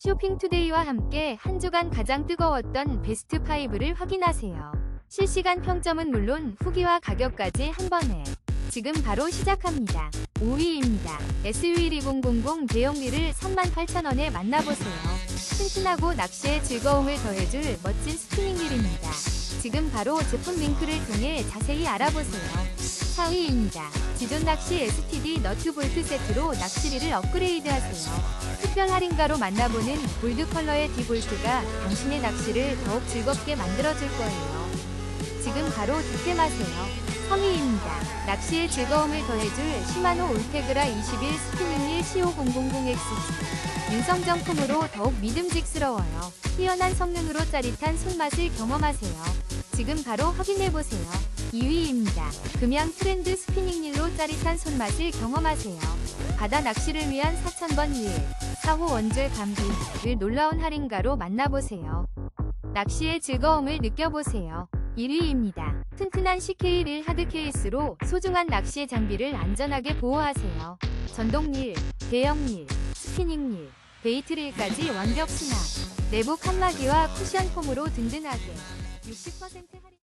쇼핑투데이와 함께 한 주간 가장 뜨거웠던 베스트 5를 확인하세요. 실시간 평점은 물론 후기와 가격까지 한 번에. 지금 바로 시작합니다. 5위입니다. SU12000 대형리를 38,000원에 만나보세요. 튼튼하고 낚시에 즐거움을 더해줄 멋진 스피닝릴입니다. 지금 바로 제품 링크를 통해 자세히 알아보세요. 4위입니다. 기존 낚시 STD 너트 볼트 세트로 낚시리를 업그레이드하세요. 특별 할인가로 만나보는 골드 컬러의 디볼트가 당신의 낚시를 더욱 즐겁게 만들어줄 거예요. 지금 바로 득템하세요. 3위입니다. 낚시의 즐거움을 더해줄 시마노 울테그라 21 스피닝릴 CO000XG. 윤성정품으로 더욱 믿음직스러워요. 뛰어난 성능으로 짜릿한 손맛을 경험하세요. 지금 바로 확인해보세요. 2위입니다. 금양 트렌드 스피닝릴로 짜릿한 손맛을 경험하세요. 바다 낚시를 위한 4,000번 릴, 4호 원줄 감비를 놀라운 할인가로 만나보세요. 낚시의 즐거움을 느껴보세요. 1위입니다. 튼튼한 CK1 하드 케이스로 소중한 낚시의 장비를 안전하게 보호하세요. 전동릴, 대형릴, 스피닝릴, 베이트릴까지 완벽 순화. 내부 칸막이와 쿠션 폼으로 든든하게. 60%